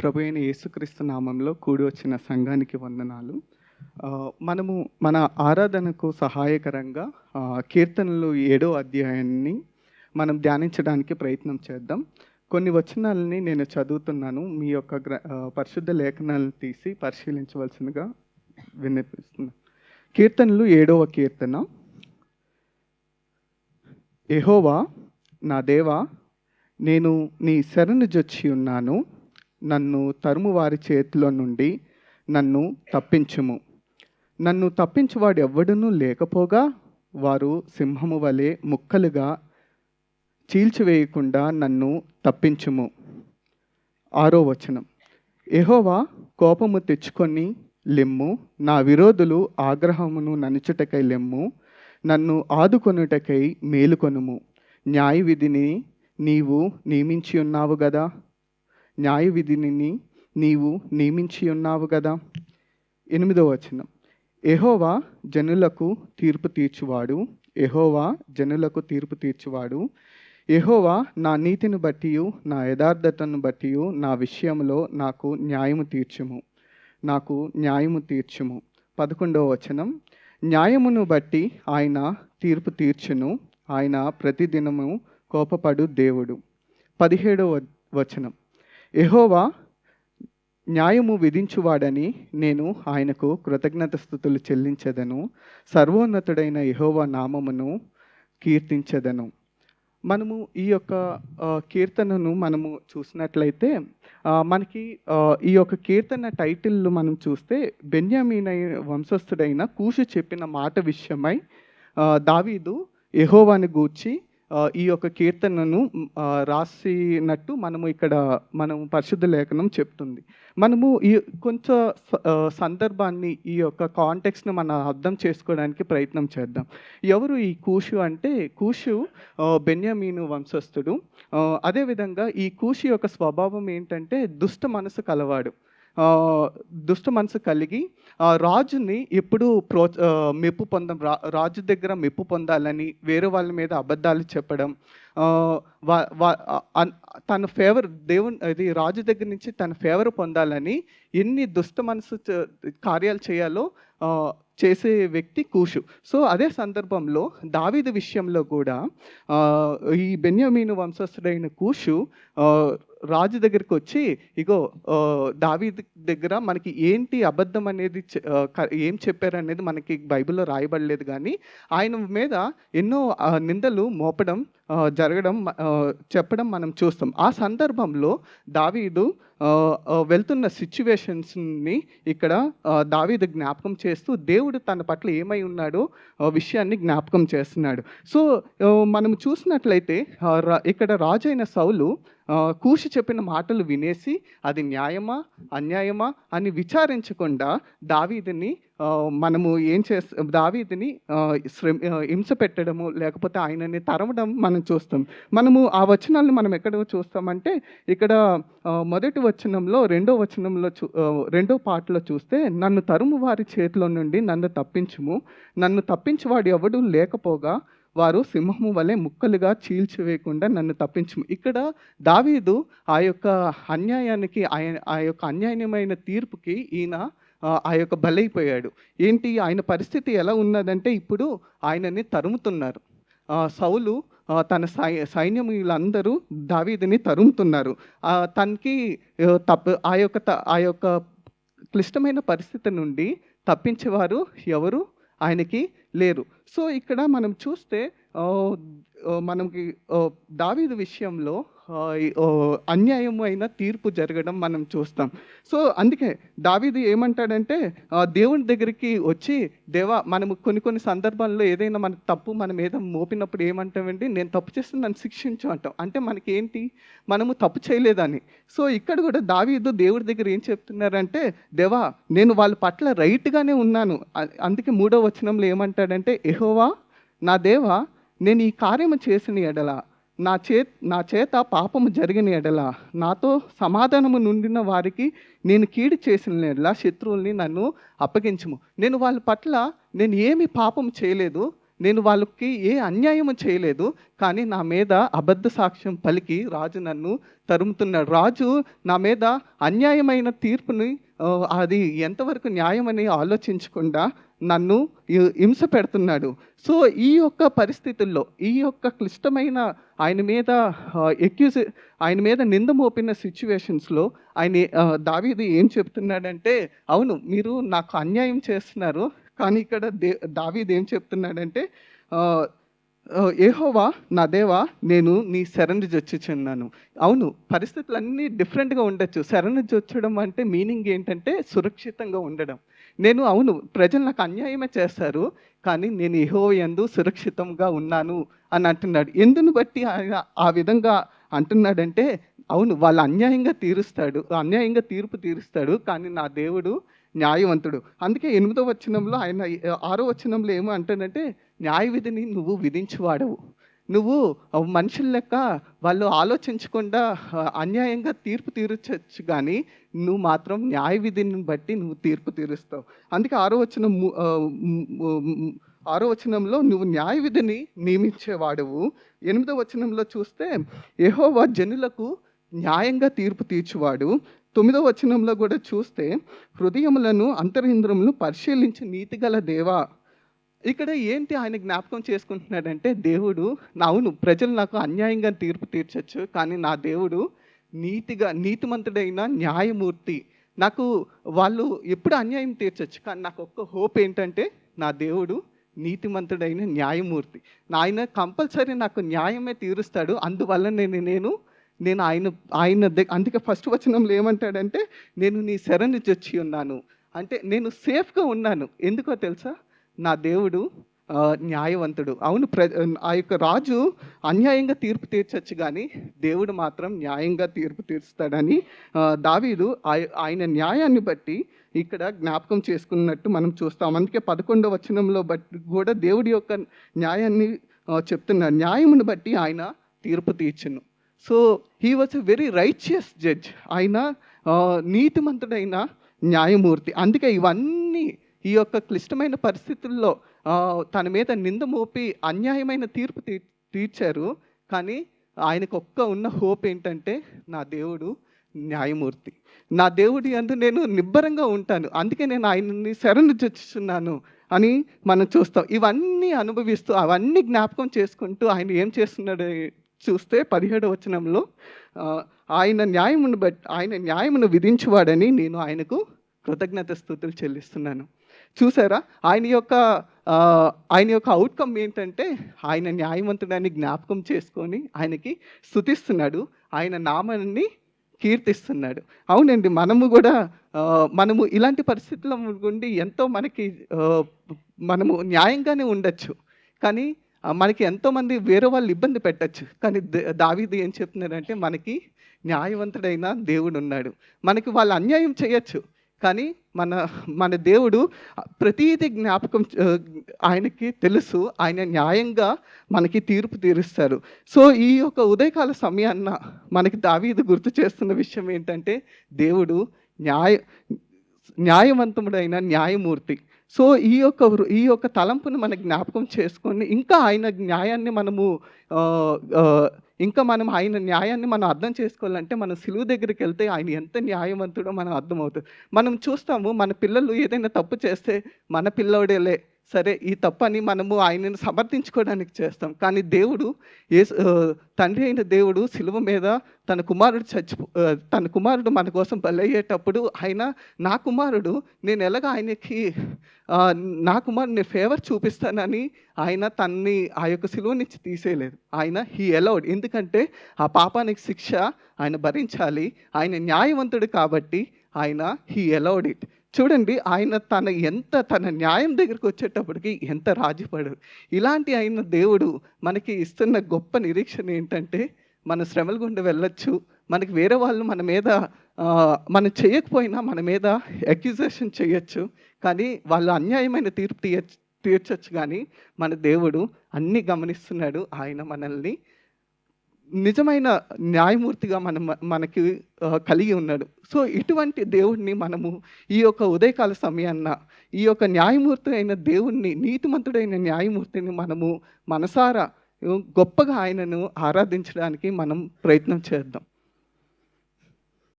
ప్రభు అయిన యేసుక్రీస్తు నామంలో కూడి వచ్చిన సంఘానికి వందనాలు. మనము మన ఆరాధనకు సహాయకరంగా కీర్తనలు ఏడో అధ్యాయాన్ని మనం ధ్యానించడానికి ప్రయత్నం చేద్దాం. కొన్ని వచనాలని నేను చదువుతున్నాను. మీ యొక్క గ్ర పరిశుద్ధ లేఖనాలను తీసి పరిశీలించవలసిందిగా విన్నపిస్తున్నాను కీర్తనలు ఏడవ కీర్తన. ఎహోవా నా దేవా నేను నీ శరణు జొచ్చి ఉన్నాను. నన్ను తరుము వారి చేతిలో నుండి నన్ను తప్పించుము. నన్ను తప్పించువాడు ఎవ్వడునూ లేకపోగా వారు సింహము వలె ముక్కలుగా చీల్చివేయకుండా నన్ను తప్పించుము. ఆరో వచనం. ఎహోవా కోపము తెచ్చుకొని లెమ్ము నా విరోధులు ఆగ్రహమును ననుచుటకై లెమ్ము నన్ను ఆదుకొనుటకై మేలుకొనుము. న్యాయ విధిని నీవు నియమించి ఉన్నావు గదా? న్యాయ విధిని నీవు నియమించి ఉన్నావు కదా? ఎనిమిదో వచనం. ఎహోవా జనులకు తీర్పు తీర్చువాడు. ఎహోవా జనులకు తీర్పు తీర్చువాడు. ఎహోవా నా నీతిని బట్టి నా యథార్థతను బట్టి నా విషయంలో నాకు న్యాయము తీర్చుము. నాకు న్యాయము తీర్చుము. పదకొండవ వచనం. న్యాయమును బట్టి ఆయన తీర్పు తీర్చును. ఆయన ప్రతిదినము కోపపడు దేవుడు. పదిహేడవ వచనం. ఎహోవా న్యాయము విధించువాడని నేను ఆయనకు కృతజ్ఞత స్థుతులు చెల్లించదను. సర్వోన్నతుడైన యహోవా నామమును కీర్తించదను. మనము ఈ యొక్క కీర్తనను మనము చూసినట్లయితే మనకి ఈ యొక్క కీర్తన టైటిల్ మనం చూస్తే బెన్యామీన వంశస్థుడైన కూషు చెప్పిన మాట విషయమై దావీదు యహోవాని గూర్చి ఈ యొక్క కీర్తనను రాసినట్టు మనము ఇక్కడ మనము పరిశుద్ధ లేఖనం చెప్తుంది. మనము ఈ కొంచెం సందర్భాన్ని ఈ యొక్క కాంటెక్స్ను మనం అర్థం చేసుకోవడానికి ప్రయత్నం చేద్దాం. ఎవరు ఈ కూషు అంటే కూషు బెన్యామీను వంశస్థుడు. అదేవిధంగా ఈ కూషు యొక్క స్వభావం ఏంటంటే దుష్ట మనసు కలవాడు. దుష్ట మనసు కలిగి రాజుని ఎప్పుడు ప్రో మెప్పు పొందం రాజు దగ్గర మెప్పు పొందాలని వేరే వాళ్ళ మీద అబద్ధాలు చెప్పడం తన ఫేవర్ దేవుని అది రాజు దగ్గర నుంచి తన ఫేవర్ పొందాలని ఎన్ని దుష్ట మనసు చ- కార్యాలు చేయాలో చేసే వ్యక్తి కూషు. సో అదే సందర్భంలో దావీదు విషయంలో కూడా ఈ బెన్యామీను వంశస్థుడైన కూషు రాజు దగ్గరికి వచ్చి ఇగో దావీ దగ్గర మనకి ఏంటి అబద్ధం అనేది ఏం చెప్పారనేది మనకి బైబిల్లో రాయబడలేదు కానీ ఆయన మీద ఎన్నో నిందలు మోపడం జరగడం చెప్పడం మనం చూస్తాం. ఆ సందర్భంలో దావీదు వెళ్తున్న సిచ్యువేషన్స్ని ఇక్కడ దావీదు జ్ఞాపకం చేస్తూ దేవుడు తన పట్ల ఏమై ఉన్నాడో విషయాన్ని జ్ఞాపకం చేస్తున్నాడు. సో మనం చూసినట్లయితే రా- ఇక్కడ రాజైన సౌలు కూషి చెప్పిన మాటలు వినేసి అది న్యాయమా అన్యాయమా అని విచారించకుండా దావీదిని మనము ఏం చేస్త దావీదిని శ్రమ హింస పెట్టడము లేకపోతే ఆయనని తరవడం మనం చూస్తాం. మనము ఆ వచనాలను మనం ఎక్కడ చూస్తామంటే ఇక్కడ మొదటి వచనంలో రెండో వచనంలో చూ రెండో పాటలో చూస్తే నన్ను తరుము వారి చేతిలో నుండి నన్ను తప్పించుము. నన్ను తప్పించువాడు ఎవడు లేకపోగా వారు సింహము వలె ముక్కలుగా చీల్చివేయకుండా నన్ను తప్పించుము. ఇక్కడ దావీదు ఆ యొక్క అన్యాయానికి ఆ యొక్క అన్యాయమైన తీర్పుకి ఈయన ఆ, యొక్క బలైపోయాడు. ఏంటి? ఆయన పరిస్థితి ఎలా ఉన్నదంటే ఇప్పుడు ఆయనని తరుముతున్నారు. సౌలు తన సై సైన్యం వీళ్ళందరూ దావీదిని తరుముతున్నారు. తనకి తప్ప ఆ యొక్క త- ఆ యొక్క క్లిష్టమైన పరిస్థితి నుండి తప్పించేవారు ఎవరు? ఆయనకి లేరు. సో ఇక్కడ మనం చూస్తే మనకి దావీదు విషయంలో అన్యాయం అయిన తీర్పు జరగడం మనం చూస్తాం. సో అందుకే దావీది ఏమంటాడంటే దేవుని దగ్గరికి వచ్చి దేవా మనము కొన్ని కొన్ని సందర్భాల్లో ఏదైనా మన తప్పు మన మీద మోపినప్పుడు ఏమంటామండి? నేను తప్పు చేస్తే నన్ను శిక్షించు అంటాం. అంటే మనకేంటి? మనము తప్పు చేయలేదని. సో ఇక్కడ కూడా దావీదు దేవుడి దగ్గర ఏం చెప్తున్నారంటే దేవా నేను వాళ్ళ పట్ల రైట్గానే ఉన్నాను. అందుకే మూడో వచనంలో ఏమంటాడంటే ఎహోవా నా దేవా నేను ఈ కార్యము చేసిన ఎడల నా చే నా చేత పాపము జరిగిన ఎడల నాతో సమాధానము నుండిన వారికి నేను కీడు చేసిన ఎడల శత్రువుల్ని నన్ను అప్పగించము. నేను వాళ్ళ పట్ల నేను ఏమి పాపం చేయలేదు. నేను వాళ్ళకి ఏ అన్యాయము చేయలేదు కానీ నా మీద అబద్ధ సాక్ష్యం పలికి రాజు నన్ను తరుముతున్నాడు. రాజు నా మీద అన్యాయమైన తీర్పుని అది ఎంతవరకు న్యాయమని ఆలోచించకుండా నన్ను హింస పెడుతున్నాడు. సో ఈ యొక్క పరిస్థితుల్లో ఈ యొక్క క్లిష్టమైన ఆయన మీద ఎక్యూజ్ ఆయన మీద నింద మోపిన సిచ్యువేషన్స్లో ఆయన దావీది ఏం చెప్తున్నాడంటే అవును మీరు నాకు అన్యాయం చేస్తున్నారు కానీ ఇక్కడ దే దావీదు ఏం చెప్తున్నాడంటే ఏహోవా నా దేవా నేను నీ శరణి జొచ్చుచున్నాను అవును పరిస్థితులన్నీ డిఫరెంట్గా ఉండొచ్చు. శరణి జొచ్చడం అంటే మీనింగ్ ఏంటంటే సురక్షితంగా ఉండడం. నేను అవును ప్రజలు నాకు అన్యాయమే చేస్తారు కానీ నేను ఏహో ఎందు సురక్షితంగా ఉన్నాను అని అంటున్నాడు. ఎందును బట్టి ఆయన ఆ విధంగా అంటున్నాడంటే అవును వాళ్ళు అన్యాయంగా తీరుస్తాడు అన్యాయంగా తీర్పు తీరుస్తాడు కానీ నా దేవుడు న్యాయవంతుడు. అందుకే ఎనిమిదో వచనంలో ఆయన ఆరో వచనంలో ఏమో అంటాడంటే న్యాయ విధిని నువ్వు విధించువాడవు. నువ్వు మనుషుల లెక్క వాళ్ళు ఆలోచించకుండా అన్యాయంగా తీర్పు తీర్చచ్చు కానీ నువ్వు మాత్రం న్యాయ విధిని బట్టి నువ్వు తీర్పు తీరుస్తావు. అందుకే ఆరో వచనం ఆరో వచనంలో నువ్వు న్యాయ విధిని నియమించేవాడవు. ఎనిమిదో వచనంలో చూస్తే యెహోవా జనులకు న్యాయంగా తీర్పు తీర్చువాడు. తొమ్మిదో వచనంలో కూడా చూస్తే హృదయములను అంతరింద్రములను పరిశీలించి నీతిగల దేవా. ఇక్కడ ఏంటి ఆయన జ్ఞాపకం చేసుకుంటున్నాడంటే దేవుడు నా అవును ప్రజలు నాకు అన్యాయంగా తీర్పు తీర్చచ్చు కానీ నా దేవుడు నీతిగా నీతిమంతుడైన న్యాయమూర్తి. నాకు వాళ్ళు ఎప్పుడు అన్యాయం తీర్చచ్చు కానీ నాకు ఒక్క హోప్ ఏంటంటే నా దేవుడు నీతిమంతుడైన న్యాయమూర్తి. ఆయన కంపల్సరీ నాకు న్యాయమే తీరుస్తాడు అందువల్ల నేను నేను నేను ఆయన ఆయన అందుకే ఫస్ట్ వచనంలో ఏమంటాడంటే నేను నీ శరణి చొచ్చి ఉన్నాను. అంటే నేను సేఫ్గా ఉన్నాను. ఎందుకో తెలుసా? నా దేవుడు న్యాయవంతుడు. అవును ప్ర ఆ యొక్క రాజు అన్యాయంగా తీర్పు తీర్చచ్చు కానీ దేవుడు మాత్రం న్యాయంగా తీర్పు తీర్చుతాడని దావీదు ఆయన న్యాయాన్ని బట్టి ఇక్కడ జ్ఞాపకం చేసుకున్నట్టు మనం చూస్తాం. అందుకే పదకొండవ వచనంలో బట్టి కూడా దేవుడి యొక్క న్యాయాన్ని ఆ, న్యాయమును బట్టి ఆయన తీర్పు తీర్చును. So he was a very righteous judge ఆయన నీతిమంతుడైన న్యాయమూర్తి. అందుకే ఇవన్నీ ఈ యొక్క క్లిష్టమైన పరిస్థితుల్లో తన మీద నింద మోపి అన్యాయమైన తీర్పు తీ తీర్చారు. కానీ ఆయనకు ఒక్క ఉన్న హోప్ ఏంటంటే నా దేవుడు న్యాయమూర్తి. నా దేవుడి అందు నేను నిబ్బరంగా ఉంటాను. అందుకే నేను ఆయన్ని శరణు చొచ్చుచున్నాను అని మనం చూస్తాం. ఇవన్నీ అనుభవిస్తూ అవన్నీ జ్ఞాపకం చేసుకుంటూ ఆయన ఏం చేస్తున్నాడు చూస్తే పదిహేడు వచనంలో ఆయన న్యాయమును బట్టి ఆయన న్యాయమును విధించువాడని నేను ఆయనకు కృతజ్ఞత స్థుతులు చెల్లిస్తున్నాను. చూసారా? ఆయన యొక్క ఆయన యొక్క అవుట్కమ్ ఏంటంటే ఆయన న్యాయవంతుడాన్ని జ్ఞాపకం చేసుకొని ఆయనకి స్థుతిస్తున్నాడు. ఆయన నామాన్ని కీర్తిస్తున్నాడు. అవునండి మనము కూడా మనము ఇలాంటి పరిస్థితుల గుండి ఎంతో మనకి మనము న్యాయంగానే ఉండొచ్చు. కానీ మనకి ఎంతోమంది వేరే వాళ్ళు ఇబ్బంది పెట్టచ్చు. కానీ దావీది దావీదు ఏం చెప్తున్నాడంటే మనకి న్యాయవంతుడైన దేవుడు ఉన్నాడు మనకి వాళ్ళు అన్యాయం చేయొచ్చు. కానీ మన మన దేవుడు ప్రతీది జ్ఞాపకం ఆయనకి తెలుసు. ఆయన న్యాయంగా మనకి తీర్పు తీరుస్తారు. సో ఈ యొక్క ఉదయకాల సమయాన్న మనకి దావీదు గుర్తు చేస్తున్న విషయం ఏంటంటే దేవుడు న్యాయ న్యాయవంతముడైన న్యాయమూర్తి. సో ఈ యొక్క వృ- ఈ యొక్క తలంపును మన జ్ఞాపకం చేసుకొని ఇంకా ఆయన న్యాయాన్ని మనము ఇంకా మనం ఆయన న్యాయాన్ని మనం అర్థం చేసుకోవాలంటే మనం సిలువు దగ్గరికి వెళ్తే ఆయన ఎంత న్యాయవంతుడో మనం అర్థమవుతుంది. మనం చూస్తాము మన పిల్లలు ఏదైనా తప్పు చేస్తే మన పిల్లోడేలే సరే ఈ తప్పని మనము ఆయనను సమర్థించుకోవడానికి చేస్తాం. కానీ దేవుడు ఏ తండ్రి అయిన దేవుడు శిలువ మీద తన కుమారుడు చచ్చిపో తన కుమారుడు మన కోసం బలయ్యేటప్పుడు ఆయన నా కుమారుడు నేను ఎలాగ ఆయనకి నా కుమారుడు నేను ఫేవర్ చూపిస్తానని ఆయన తన్ని ఆ యొక్క శిలువ నుంచి తీసేయలేదు. ఆయన హీ అలౌడ్ ఎందుకంటే ఆ పాపానికి శిక్ష ఆయన భరించాలి. ఆయన న్యాయవంతుడు కాబట్టి ఆయన హీ అలౌడ్ ఇట్ చూడండి ఆయన తన ఎంత తన న్యాయం దగ్గరికి వచ్చేటప్పటికి ఎంత రాజీపడు ఇలాంటి అయిన దేవుడు మనకి ఇస్తున్న గొప్ప నిరీక్షణ ఏంటంటే మన శ్రమల గుండా వెళ్ళొచ్చు. మనకి వేరే వాళ్ళు మన మీద మనం చేయకపోయినా మన మీద అక్యూజేషన్ చేయొచ్చు. కానీ వాళ్ళు అన్యాయమైన తీర్పు తీయ తీర్చొచ్చు కానీ మన దేవుడు అన్నీ గమనిస్తున్నాడు. ఆయన మనల్ని నిజమైన న్యాయమూర్తిగా మనం మనకి కలిగి ఉన్నాడు. సో ఇటువంటి దేవుడిని మనము ఈ యొక్క ఉదయకాల సమయాన్న ఈ యొక్క న్యాయమూర్తి అయిన దేవుణ్ణి నీతిమంతుడైన న్యాయమూర్తిని మనము మనసారా గొప్పగా ఆయనను ఆరాధించడానికి మనం ప్రయత్నం చేద్దాం.